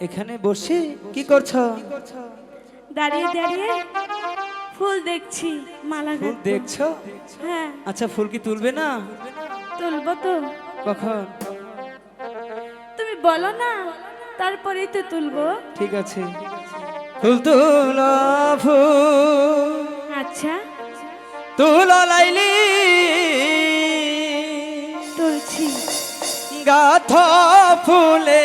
এখানে বসে কি করছ? দাঁড়িয়ে দাঁড়িয়ে ফুল দেখছি মালা ফুল দেখছ। হ্যাঁ। আচ্ছা ফুল কি তুলবে না? তুলবো তো। কখন? তুমি বলো না তারপরেই তো তুলবো। ঠিক আছে। ফুল তুলো ফুল। আচ্ছা। তুলা লাইলি। তুলছি। গাথা ফুলে।